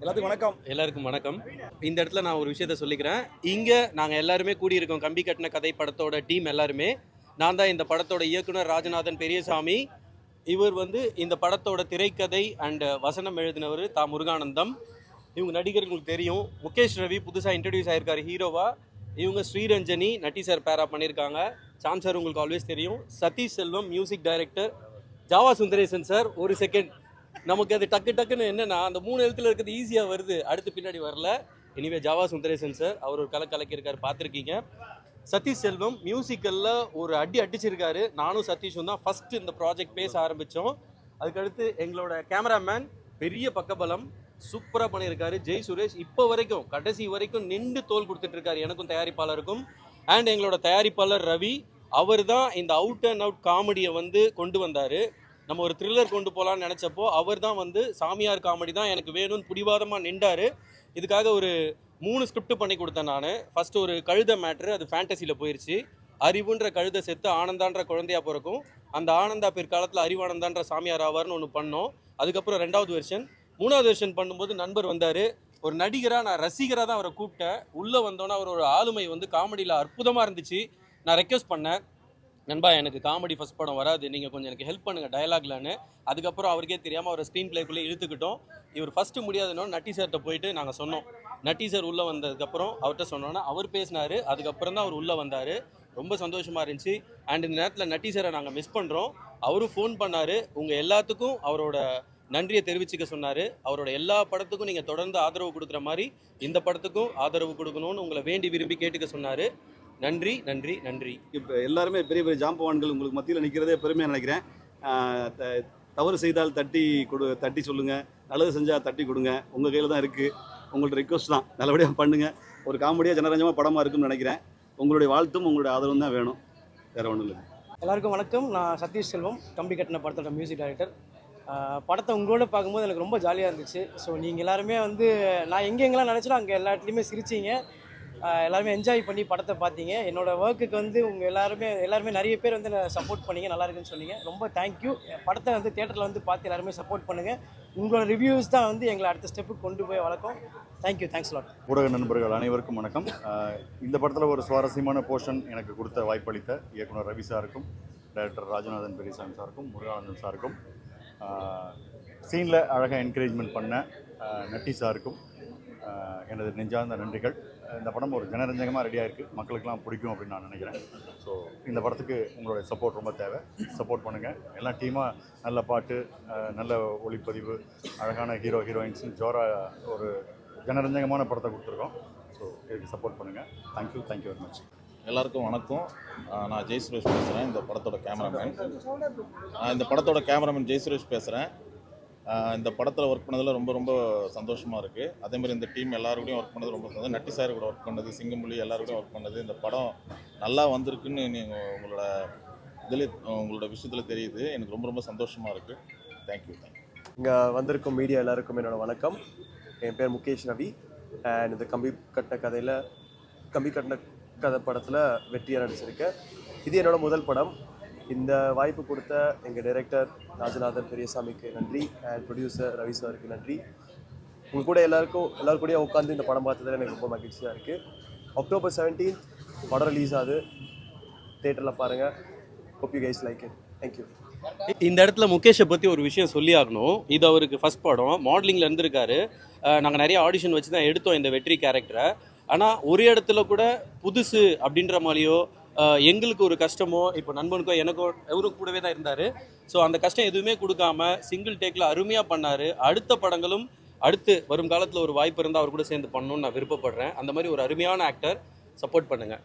எல்லாத்துக்கும் வணக்கம். எல்லாருக்கும் வணக்கம். இந்த இடத்துல நான் ஒரு விஷயத்த சொல்லிக்கிறேன். இங்கே நாங்கள் எல்லாருமே கூடியிருக்கோம். கம்பி கட்டின கதை படத்தோட டீம் எல்லாருமே. நான் தான் இந்த படத்தோட இயக்குனர் ராஜநாதன் பெரியசாமி. இவர் வந்து இந்த படத்தோட திரைக்கதை அண்ட் வசனம் எழுதினவர் தா முருகானந்தம். இவங்க நடிகர்களுக்கு தெரியும். முகேஷ் ரவி புதுசாக இன்ட்ரடியூஸ் ஆயிருக்காரு. ஹீரோவா. இவங்க ஸ்ரீரஞ்சனி நட்டி சார் பேரா பண்ணியிருக்காங்க. சாம் சார் உங்களுக்கு ஆல்வேஸ் தெரியும். Sathish Selvam music director Java Sundaresan sir ஒரு செகண்ட் நமக்கு அது டக்கு டக்குன்னு என்னன்னா அந்த மூணு எழுத்துல இருக்கிறது ஈஸியாக வருது. அடுத்து பின்னாடி வரல. இனிவே ஜாவா சுந்தரேசன் சார் அவர் ஒரு கலை கலக்கியிருக்காரு பார்த்துருக்கீங்க. சதீஷ் செல்வம் மியூசிக்கலில் ஒரு அடி அடிச்சிருக்காரு. நானும் சதீஷும் தான் ஃபர்ஸ்ட் இந்த ப்ராஜெக்ட் பேச ஆரம்பித்தோம் அதுக்கடுத்து எங்களோட கேமராமேன் பெரிய பக்கபலம் சூப்பராக பண்ணியிருக்காரு. ஜெய் சுரேஷ் இப்போ வரைக்கும் கடைசி வரைக்கும் நின்று தோல் கொடுத்துட்டு இருக்காரு எனக்கும் தயாரிப்பாளருக்கும். அண்ட் எங்களோட தயாரிப்பாளர் ரவி அவர் தான் இந்த அவுட் அண்ட் அவுட் காமெடியை வந்து கொண்டு வந்தார். நம்ம ஒரு த்ரில்லர் கொண்டு போகலான்னு நினச்சப்போ அவர் தான் வந்து சாமியார் காமெடி தான் எனக்கு வேணும்னு பிடிவாதமாக நின்றார். இதுக்காக ஒரு மூணு ஸ்கிரிப்ட் பண்ணி கொடுத்தேன் நான். ஃபஸ்ட்டு ஒரு கழுத மேட்ரு அது ஃபேண்டசியில் போயிருச்சு. அறிவுன்ற கழுத செத்து ஆனந்தான்ற குழந்தையா பிறக்கும். அந்த ஆனந்தா பிற்காலத்தில் அறிவானந்தான்ற சாமியார் ஆவார்னு ஒன்று பண்ணோம். அதுக்கப்புறம் ரெண்டாவது வெர்ஷன் மூணாவது வெர்ஷன் பண்ணும்போது நண்பர் வந்தார். ஒரு நடிகராக நான் ரசிகராக தான் அவரை கூப்பிட்டேன். உள்ளே வந்தோன்னே அவரோட ஆளுமை வந்து காமெடியில் அற்புதமாக இருந்துச்சு. நான் ரெக்வஸ்ட் பண்ணேன். நண்பா எனக்கு காமெடி ஃபஸ்ட் படம் வராது. நீங்கள் கொஞ்சம் எனக்கு ஹெல்ப் பண்ணுங்கள் டயலாக்லன்னு அதுக்கப்புறம் அவருக்கே தெரியாமல் அவரை ஸ்க்ரீன் பிளேக்குள்ளே இழுத்துக்கிட்டோம். இவர் ஃபஸ்ட்டு முடியாதுன்னு நட்டி சார்கிட்ட போயிட்டு நாங்கள் சொன்னோம். நட்டி சார் உள்ளே வந்ததுக்கப்புறம் அவர்கிட்ட சொன்னோன்னா அவர் பேசினார். அதுக்கப்புறம் தான் அவர் உள்ளே வந்தார். ரொம்ப சந்தோஷமாக இருந்துச்சு. அண்ட் இந்த நேரத்தில் நட்டி சாரை நாங்கள் மிஸ் பண்ணுறோம் அவரும் ஃபோன் பண்ணார். உங்கள் எல்லாத்துக்கும் அவரோட நன்றியை தெரிவிச்சுக்க சொன்னார். அவரோட எல்லா படத்துக்கும் நீங்கள் தொடர்ந்து ஆதரவு கொடுக்குற மாதிரி இந்த படத்துக்கும் ஆதரவு கொடுக்கணும்னு உங்களை வேண்டி விரும்பி கேட்டுக்க சொன்னார். நன்றி நன்றி நன்றி. இப்போ எல்லாருமே பெரிய பெரிய ஜாம்பவான்கள் உங்களுக்கு மத்தியில் நிற்கிறதே பெருமையாக நினைக்கிறேன். தவறு செய்தால் தட்டி கொடு தட்டி சொல்லுங்கள் நல்லது செஞ்சால் தட்டி கொடுங்க. உங்கள் கையில் தான் இருக்குது உங்கள்ட்ட ரிக்வஸ்ட் தான். நல்லபடியாக பண்ணுங்கள் ஒரு காமெடியாக ஜனரஞ்சமாக படமாக இருக்கும்னு நினைக்கிறேன். உங்களுடைய வாழ்த்தும் உங்களுடைய ஆதரவும் தான் வேணும். வேறு ஒன்றும் இல்லை. எல்லாருக்கும் வணக்கம். நான் சதீஷ் செல்வம் கம்பி கட்டின படத்தோட மியூசிக் டைரக்டர் படத்தை உங்களோட பார்க்கும்போது எனக்கு ரொம்ப ஜாலியாக இருந்துச்சு. ஸோ நீங்கள் எல்லாருமே வந்து நான் எங்கெங்கெல்லாம் நினச்சனோ அங்கே எல்லா இடத்துலையுமே சிரிச்சிங்க. எல்லாருமே என்ஜாய் பண்ணி படத்தை பார்த்தீங்க. என்னோடய ஒர்க்குக்கு வந்து உங்கள் எல்லாருமே எல்லாருமே நிறைய பேர் வந்து சப்போர்ட் பண்ணீங்க நல்லா இருக்குன்னு சொன்னீங்க. ரொம்ப தேங்க்யூ படத்தை வந்து தேட்டரில் வந்து பார்த்து எல்லாருமே சப்போர்ட் பண்ணுங்கள் உங்களோட ரிவ்யூஸ் தான் வந்து எங்களை அடுத்த ஸ்டெப்புக்கு கொண்டு போய் வளர்க்கும். தேங்க்யூ தேங்க்ஸ் லாட் ஊடக நண்பர்கள் அனைவருக்கும் வணக்கம். இந்த படத்தில் ஒரு சுவாரஸ்யமான போர்ஷன் எனக்கு கொடுத்த வாய்ப்பளித்த இயக்குனர் ரவி சாருக்கும் டைரக்டர் ராஜநாதன் பெரியசாமி சாருக்கும் முருகானந்தன் சாருக்கும் சீனில் அழகாக என்கரேஜ்மெண்ட் பண்ண நட்டி சாருக்கும் எனது நெஞ்சார்ந்த நன்றிகள். இந்த படம் ஒரு ஜனரஞ்சகமாக ரெடியாக இருக்குது மக்களுக்கெல்லாம் பிடிக்கும் அப்படின்னு நான் நினைக்கிறேன். ஸோ இந்த படத்துக்கு உங்களுடைய சப்போர்ட் ரொம்ப தேவை. சப்போர்ட் பண்ணுங்கள் எல்லாம் டீமாக நல்ல பாட்டு நல்ல ஒளிப்பதிவு அழகான ஹீரோ ஹீரோயின்ஸ் ஜோரா ஒரு ஜனரஞ்சகமான படத்தை கொடுத்துருக்கோம். ஸோ இதுக்கு சப்போர்ட் பண்ணுங்கள் தேங்க்யூ தேங்க்யூ வெரி மச் எல்லாருக்கும் வணக்கம். நான் ஜெய் சுரேஷ் பேசுகிறேன் இந்த படத்தோட கேமராமேன் இந்த படத்தோட கேமராமேன் ஜெய் சுரேஷ் பேசுகிறேன் இந்த படத்தில் ஒர்க் பண்ணதில் ரொம்ப ரொம்ப சந்தோஷமாக இருக்குது அதேமாதிரி இந்த டீம் எல்லாருக்கூடையும் ஒர்க் பண்ணது ரொம்ப சந்தோஷம். நட்டி சார் கூட ஒர்க் பண்ணது சிங்கமொழி எல்லாருக்கூடயும் ஒர்க் பண்ணது. இந்த படம் நல்லா வந்திருக்குன்னு நீங்கள் உங்களோட இதில் உங்களோட விஷயத்தில் தெரியுது. எனக்கு ரொம்ப ரொம்ப சந்தோஷமாக இருக்குது தேங்க்யூ தேங்க்யூ இங்கே வந்திருக்கும் மீடியா எல்லாருக்கும் என்னோடய வணக்கம். என் பேர் முகேஷ் ரவி அண்ட் இந்த கம்பி கட்டின கதையில் கம்பி கட்டின கதை படத்தில் வெற்றியாக நடிச்சிருக்கேன். இது என்னோடய முதல் படம். இந்த வாய்ப்பு கொடுத்த எங்கள் டைரக்டர் ராஜநாதன் பெரியசாமிக்கு நன்றி அண்ட் ப்ரொடியூசர் ரவி சாருக்கு நன்றி. உங்கள் கூட எல்லாருக்கும் எல்லாரும் கூடயே உட்காந்து இந்த படம் பார்த்ததில் எனக்கு ரொம்ப மகிழ்ச்சியாக இருக்குது அக்டோபர் 17th படம் ரிலீஸ் ஆகுது. தேட்டரில் பாருங்கள் hope you guys like it thank you இந்த இடத்துல முகேஷை பற்றி ஒரு விஷயம் சொல்லி ஆகணும் இது அவருக்கு ஃபஸ்ட் படம். மாடலிங்கில் இருந்திருக்காரு. நாங்கள் நிறைய ஆடிஷன் வச்சு தான் எடுத்தோம் இந்த வெற்றி கேரக்டரை ஆனால் ஒரு இடத்துல கூட புதுசு அப்படின்ற மாதிரியோ எங்களுக்கு ஒரு கஷ்டமோ இப்போ நண்பனுக்கோ எனக்கோ இவரும் கூடவே தான் இருந்தார் ஸோ அந்த கஷ்டம் எதுவுமே கொடுக்காம சிங்கிள் டேக்கில் அருமையாக பண்ணார் அடுத்த படங்களும் அடுத்து வரும் காலத்தில் ஒரு வாய்ப்பு இருந்தால் அவர் கூட சேர்ந்து பண்ணணும்னு நான் விருப்பப்படுறேன் அந்த மாதிரி ஒரு அருமையான ஆக்டர் സപ്പോർട്ട് பண்ணுங்கள்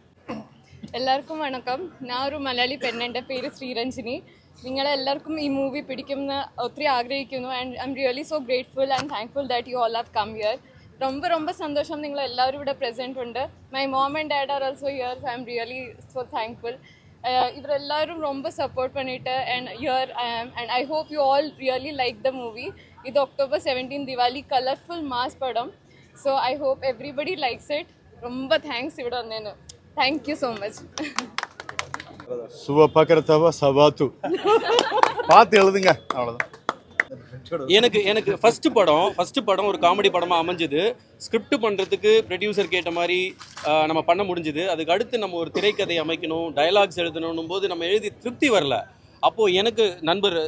എല്ലാവർക്കും വണക്കം ഞാൻ ഒരു മലയാളി പെണ്ണ് എൻ്റെ പേര് ശ്രീരഞ്ജിനി നിങ്ങളെല്ലാവർക്കും ഈ മൂവി പിടിക്കുമെന്ന് ഒത്തിരി ആഗ്രഹിക്കുന്നു and I'm really so grateful and thankful that you all have come here ரொம்ப ரொம்ப സന്തോഷം നിങ്ങൾ എല്ലാവരും ഇവിടെ പ്രസൻറ്റ് ഉണ്ട് my mom and dad are also here I'm really so thankful ഇവരെല്ലാവരും ரொம்ப സപ്പോർട്ട് பண்ணிட்டு and here I am and I hope you all really like the movie ഇത് October seventeen Diwali colourful mass പടം so I hope everybody likes it ரொம்ப thanks ഇവിടെ വന്നതിന് thank you so much சுவ பக்கரத்தவ சவாத்து பார்த்து எழுதுங்க அவ்வளோதான் நகைச்சுவோட எனக்கு எனக்கு ஃபர்ஸ்ட் படம் ஃபர்ஸ்ட் படம் ஒரு காமெடி படமா அமைஞ்சது. ஸ்கிரிப்ட் பண்றதுக்கு ப்ரொடியூசர் கேட்ட மாதிரி நம்ம பண்ண முடிஞ்சுது. அதுக்கு அடுத்து நம்ம ஒரு திரைக்கதை அமைக்கணும் டயலாக்ஸ் எழுதணும் போது நம்ம எழுதி திருப்தி வரல. அப்போ எனக்கு நண்பர்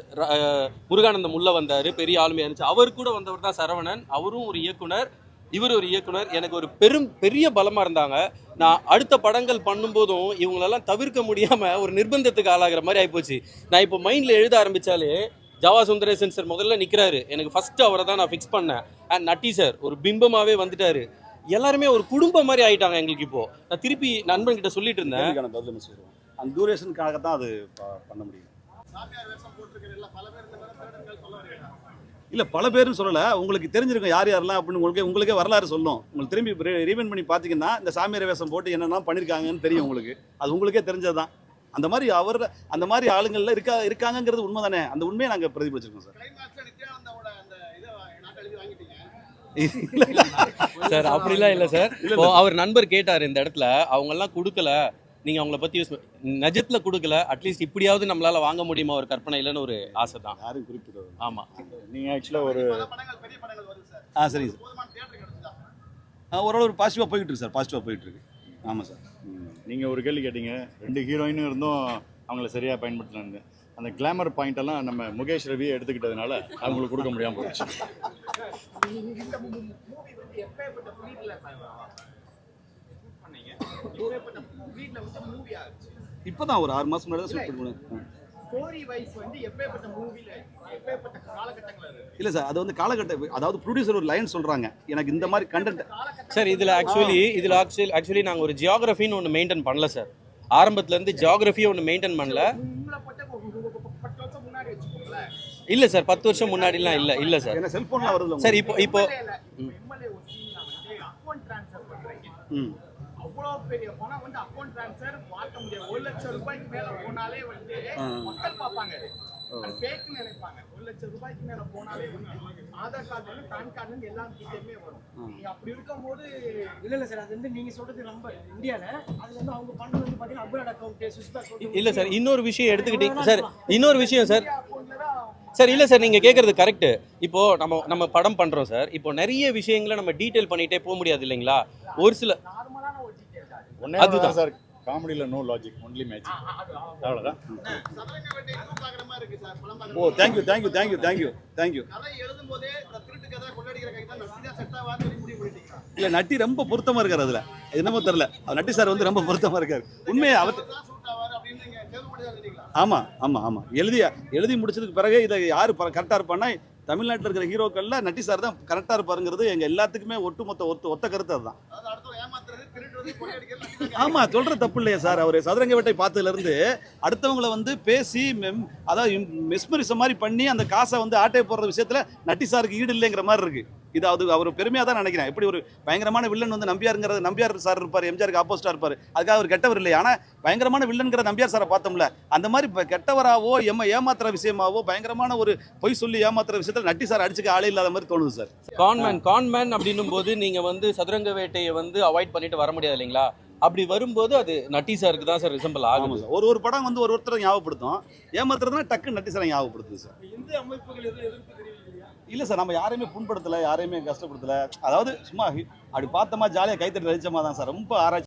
முருகானந்தம் உள்ள வந்தாரு பெரிய ஆளுமையா இருந்துச்சு. அவர் கூட வந்தவர் தான் சரவணன். அவரும் ஒரு இயக்குனர். இவர் ஒரு இயக்குனர். எனக்கு ஒரு பெரும் பெரிய பலமா இருந்தாங்க. நான் அடுத்த படங்கள் பண்ணும்போதும் இவங்களெல்லாம் தவிர்க்க முடியாம ஒரு நிர்பந்தத்துக்கு ஆளாகிற மாதிரி ஆகிப்போச்சு நான் இப்போ மைண்டில் எழுத ஆரம்பித்தாலே ஜவா சுந்தரேசன் சார் முதல்ல நிற்கிறாரு எனக்கு ஃபஸ்ட்டு அவரை தான் நான் ஃபிக்ஸ் பண்ணேன். அண்ட் நட்டி சார் ஒரு பிம்பமாகவே வந்துட்டார். எல்லாருமே ஒரு குடும்பம் மாதிரி ஆயிட்டாங்க எங்களுக்கு இப்போ. நான் திருப்பி நண்பன் கிட்ட சொல்லிட்டு இருந்தேன். பதில் அந்த டூரேஷனுக்காக தான் அது பண்ண முடியும். இல்லை பல பேரும் சொல்லலை. உங்களுக்கு தெரிஞ்சிருக்கும் யார் யாரெல்லாம் அப்படின்னு உங்களுக்கு உங்களுக்கே வரலாறு சொல்லும். உங்களுக்கு திரும்பி ரீவெண்ட் பண்ணி பார்த்தீங்கன்னா இந்த சாமியார் வேஷம் போட்டு என்னெல்லாம் பண்ணியிருக்காங்கன்னு தெரியும் உங்களுக்கு. அது உங்களுக்கே தெரிஞ்சது தான் அந்த மாதிரி அவர் அந்த மாதிரி ஆளுங்கள்ல இருக்கா இருக்காங்கங்கிறது உண்மை தானே அந்த உண்மையை நாங்கள் பிரதிபலிச்சிருக்கோம் சார். இல்ல, இல்ல. சார் அப்படிலாம் இல்லை சார். இப்போ அவர் நண்பர் கேட்டார் இந்த இடத்துல அவங்கெல்லாம் கொடுக்கல. நீங்க அவங்கள பத்தி யோசி- நிஜத்துல கொடுக்கல. அட்லீஸ்ட் இப்படியாவது நம்மளால வாங்க முடியுமா ஒரு கற்பனை இல்லைன்னு ஒரு ஆசை தான் யாரும் குறிப்பிடுறது ஆமா நீங்கள் ஆக்சுவலாக ஒரு ஆ சரிங்க சார். ஆ, ஓரளவு ஒரு பாசிட்டிவாக போயிட்டு இருக்கு சார். பாசிட்டிவாக போயிட்டு இருக்கு. ஆமாம் சார். நீங்கள் ஒரு கேள்வி கேட்டீங்க. ரெண்டு ஹீரோயினும் இருந்தும் அவங்கள சரியாக பயன்படுத்தினாங்க அந்த கிளாமர் பாயிண்ட் எல்லாம் நம்ம முகேஷ் ரவி எடுத்துக்கிட்டதுனால அவங்களுக்கு கொடுக்க முடியாமல் போச்சு. இப்போ தான் ஒரு ஆறு மாதம் முன்னாடி தான் ஷூட் பண்ணுவேன் இல்லை சார் அது வந்து காலகட்ட அதாவது ப்ரொடியூசர் ஒரு லைன் சொல்கிறாங்க எனக்கு இந்த மாதிரி கண்டென்ட் சார் இதுல ஆக்சுவலி இதுல ஆக்சுவலி ஆக்சுவலி நாங்க ஒரு ஜியாகிரபின்னு ஒன்று மெயின்டைன் பண்ணல சார். ஆரம்பத்துல இருந்து ஜியாகிரபியை ஒன்று மெயின்டைன் பண்ணல. இல்ல சார் பத்து வருஷம் முன்னாடிலாம் இல்ல இல்ல சார். ஏன்னா செல்ஃபோன்லாம் வருது சார் இப்போ இப்போ ம். அவ்வளோ பெரிய பணம் வந்து அக்கௌண்ட் ட்ரான்ஸ்ஃபர் மாற்ற முடியாது. ஒரு லட்சம் ரூபாய்க்கு மேல போனாலே வந்து மக்கள் பார்ப்பாங்க. ஃபேக்னு நினைப்பாங்க. ஒரு லட்சம் ரூபாய்க்கு மேல போனாலே வந்து ஆதார் கார்டு பேன் கார்டு எல்லாம் கிட்டயுமே வரும். அப்படி இருக்கும்போது இல்லை இல்லை சார் அது வந்து நீங்கள் சொல்கிறது நம்பர் இந்தியாவில் அது வந்து அவங்க பண்ணுறது வந்து பார்த்தீங்கன்னா அப்ராட் அக்கௌண்ட் சுவிஸ் பேங்க் இல்ல சார் இன்னொரு விஷயம் எடுத்துக்கிட்டீங்க. சார் இன்னொரு விஷயம் சார். சார் இல்லை சார் நீங்கள் கேட்குறது கரெக்டு இப்போ நம்ம நம்ம படம் பண்ணுறோம் சார். இப்போ நிறைய விஷயங்களை நம்ம டீட்டெயில் பண்ணிகிட்டே போக முடியாது இல்லைங்களா? ஒரு சில அதுதான். சார் காமெடியில் நோ லாஜிக் ஒன்லி மேஜிக் அவ்வளோதான் ஓ thank you thank you thank you thank you thank you இல்லை நட்டி ரொம்ப பொருத்தமாக இருக்கார் அதில். என்னமோ தெரில நட்டி சார் வந்து ரொம்ப பொருத்தமாக இருக்கார். உண்மையை அவர் ஆமாம் ஆமாம் ஆமாம் எழுதி எழுதி முடிச்சதுக்கு பிறகு இதை யார் கரெக்டாக இருப்பான்னா தமிழ்நாட்டில் இருக்கிற ஹீரோக்கள்ல நட்டி சார் தான் கரெக்டாக இருப்பாருங்கிறது எங்கள் எல்லாத்துக்குமே ஒட்டுமொத்த ஒத்த ஒத்த கருத்து அதுதான். ஆமா சொல்ற தப்பு இல்லையா சார் அவர் சதுரங்க வேட்டை பார்த்ததுல இருந்து அடுத்தவங்கள வந்து பேசி மெம் அதாவது மெஸ்மரிசம் மாதிரி பண்ணி அந்த காசை வந்து ஆட்டை போடுற விஷயத்துல நட்டி சாருக்கு ஈடு இல்லைங்கிற மாதிரி இருக்கு இது அது அவர் பெருமையாக தான் நினைக்கிறேன். எப்படி ஒரு பயங்கரமான வில்லன் வந்து நம்பியாருங்கிறது நம்பியார் சார் இருப்பார் எம்ஜிஆருக்கு ஆப்போசிட்டா இருப்பார். அதுக்காக அவர் கெட்டவர் இல்லையா. ஆனால் பயங்கரமான வில்லன்கிற நம்பியார் சாரை பார்த்தோம்ல அந்த மாதிரி இப்ப கெட்டவராவோ எம்ம ஏமாத்துற விஷயமாவோ பயங்கரமான ஒரு பொய் சொல்லி ஏமாத்துற விஷயத்துல நட்டி சார் அடிச்சுக்க ஆளே இல்லாத மாதிரி தோணுது சார் கான்மேன் கான்மேன் அப்படின்னும் போது நீங்கள் வந்து சதுரங்க வேட்டையை வந்து அவாய்ட் பண்ணிட்டு வர முடியாது இல்லைங்களா? அப்படி வரும்போது அது நட்டி சாருக்கு தான் சார் ரிசம்பிள் ஆகும் சார் ஒரு ஒரு படம் வந்து ஒரு ஒருத்தரை ஞாபகப்படுத்தும். ஏமாத்துறதுனா டக்கு நட்டி சாரை ஞாபகப்படுத்துது சார் இந்து அமைப்புகள் இல்லை சார் நம்ம யாரையுமே புண்படுத்தலை யாரையுமே கஷ்டப்படுத்தலை. அதாவது சும்மா அப்படி பார்த்தோமா ஜாலியாக கைத்தட்டி ரசிச்சமா தான் சார். ரொம்ப ஆராய்ச்சி